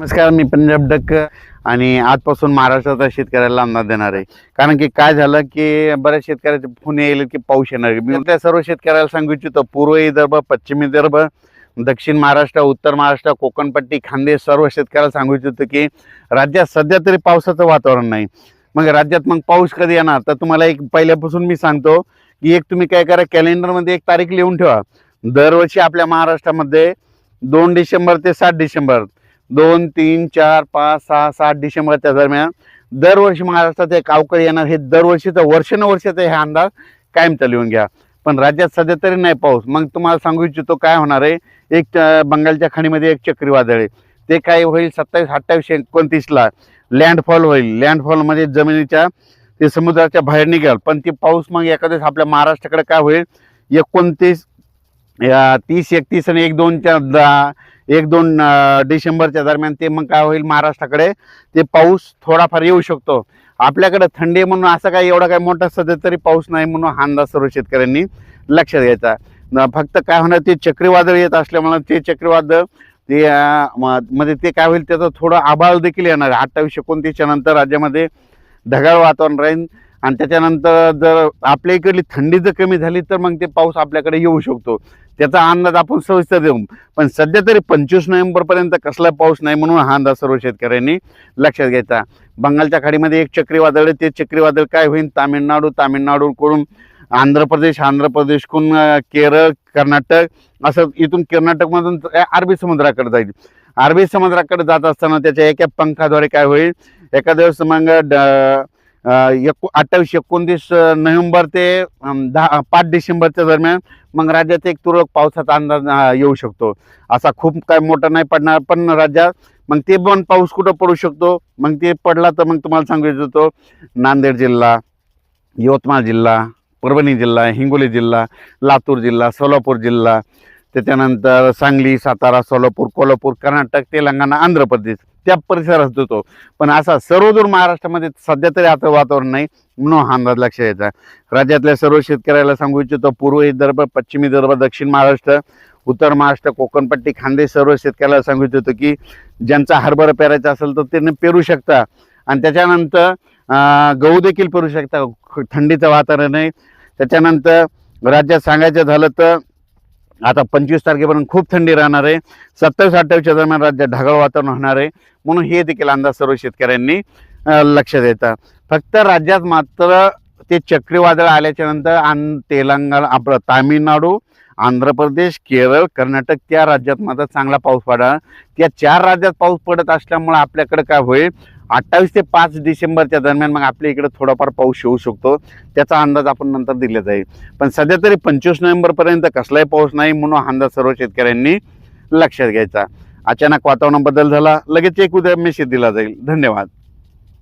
नमस्कार मी पंजाब डक्क आणि आजपासून महाराष्ट्राचा शेतकऱ्याला अंदाज देणार आहे. कारण की काय झालं की बऱ्याच शेतकऱ्याचे फोन येईल की पाऊस येणार आहे. मी त्या सर्व शेतकऱ्याला सांगू इच्छितो पूर्व विदर्भ पश्चिम विदर्भ दक्षिण महाराष्ट्र उत्तर महाराष्ट्र कोकणपट्टी खांदे सर्व शेतकऱ्याला सांगू इच्छितो की राज्यात सध्या तरी पावसाचं वातावरण नाही. मग राज्यात मग पाऊस कधी येणार? तर तुम्हाला एक पहिल्यापासून मी सांगतो की एक तुम्ही काय करा कॅलेंडरमध्ये एक तारीख लिहून ठेवा. दरवर्षी आपल्या महाराष्ट्रामध्ये दोन डिसेंबर ते सात डिसेंबर दोन तीन चार पाच सहा सात डिसेंबरच्या दरम्यान दरवर्षी महाराष्ट्रात एक अवकाळी येणार. हे दरवर्षीचं वर्षानुवर्षाचा हे अंदाज कायमचा लिहून घ्या. पण राज्यात सध्या तरी नाही पाऊस. मग तुम्हाला सांगू इच्छितो काय होणार आहे? एक बंगालच्या खाडीमध्ये एक चक्रीवादळ आहे. ते काय होईल? सत्तावीस अठ्ठावीस एकोणतीसला लँडफॉल होईल. लँडफॉलमध्ये म्हणजे जमिनीच्या ते समुद्राच्या बाहेर निघेल. पण ते पाऊस मग एखाद्याच आपल्या महाराष्ट्राकडे काय होईल? एकोणतीस या तीस एकतीस आणि एक दोनच्या दहा एक दोन डिसेंबरच्या दरम्यान ते मग काय होईल महाराष्ट्राकडे ते पाऊस थोडाफार येऊ शकतो. आपल्याकडे थंडी म्हणून असं काय एवढा काय मोठा सध्या तरी पाऊस नाही म्हणून हा अंदाज सर्व शेतकऱ्यांनी लक्षात घ्यायचा. फक्त काय होणार ते चक्रीवादळ येत असल्यामुळे ते चक्रीवादळ ते अं, मध्ये ते काय होईल त्याचं थोडं आभाळ देखील येणार आहे. अठ्ठावीस एकोणतीसच्या नंतर राज्यामध्ये ढगाळ वातावरण राहील. आणि त्याच्यानंतर जर आपल्या इकडली थंडी जर कमी झाली तर मग ते पाऊस आपल्याकडे येऊ शकतो. त्याचा अंदाज आपण सविस्तर देऊ पण सध्या तरी पंचवीस नोव्हेंबरपर्यंत कसला पाऊस नाही म्हणून हा अंदाज सर्व शेतकऱ्यांनी लक्षात घ्यायचा. बंगालच्या खाडीमध्ये एक चक्रीवादळ आहे ते चक्रीवादळ काय होईल तामिळनाडू तामिळनाडूकडून आंध्र प्रदेश आंध्र प्रदेशकडून केरळ कर्नाटक असं इथून कर्नाटकमधून अरबी समुद्राकडे जाईल. अरबी समुद्राकडे जात असताना त्याच्या एका पंखाद्वारे काय होईल? एखाद्या वेळेस मग ड- एको अठ्ठावीस एकोणतीस नोव्हेंबर ते दहा पाच डिसेंबरच्या दरम्यान मग राज्यात एक तुरळक पावसाचा अंदाज येऊ शकतो. असा खूप काय मोठा नाही पडणार पण राज्यात मग ते पण पाऊस कुठं पडू शकतो? मग ते पडला तर मग तुम्हाला सांगू इच्छितो नांदेड जिल्हा यवतमाळ जिल्हा परभणी जिल्हा हिंगोली जिल्हा लातूर जिल्हा सोलापूर जिल्हा त्याच्यानंतर सांगली सातारा सोलापूर कोल्हापूर कर्नाटक तेलंगणा आंध्र प्रदेश. त्या परिसरात होतो पण असा सर्वदूर महाराष्ट्रामध्ये सध्या तरी आता वातावरण नाही म्हणून हा अंदाज लक्षात यायचा राज्यातल्या सर्व शेतकऱ्याला सांगू इच्छितो पूर्व विदर्भ पश्चिम विदर्भ दक्षिण महाराष्ट्र उत्तर महाराष्ट्र कोकणपट्टी खांदे सर्व शेतकऱ्याला सांगू इच्छितो की ज्यांचा हरभरा पेरायचा असेल तर त्यांनी पेरू शकता. आणि त्याच्यानंतर गहू देखील पेरू शकता. ख- थंडीचं वातावरण आहे. त्याच्यानंतर राज्यात सांगायचं झालं तर आता पंचवीस तारखेपर्यंत खूप थंडी राहणार आहे. सत्तावीस अठ्ठावीसच्या दरम्यान राज्यात ढगाळ वातावरण होणार आहे. म्हणून हे देखील अंदाज सर्व शेतकऱ्यांनी लक्ष देतात फक्त राज्यात मात्र ते चक्रीवादळ आल्याच्यानंतर आणि तेलंगणा आपलं तामिळनाडू आंध्र प्रदेश केरळ कर्नाटक त्या राज्यात मात्र चांगला पाऊस पडणार त्या चार राज्यात पाऊस पडत असल्यामुळे आपल्याकडे काय होईल? अठ्ठावीस ते पाच डिसेंबरच्या दरम्यान मग आपल्या इकडे थोडाफार पाऊस येऊ शकतो. त्याचा अंदाज आपण नंतर दिला जाईल पण सध्या तरी पंचवीस नोव्हेंबरपर्यंत कसलाही पाऊस नाही म्हणून हा अंदाज सर्व शेतकऱ्यांनी लक्षात घ्यायचा. अचानक वातावरण बदल झाला. लगेच एक उद्या मेसेज दिला जाईल. धन्यवाद.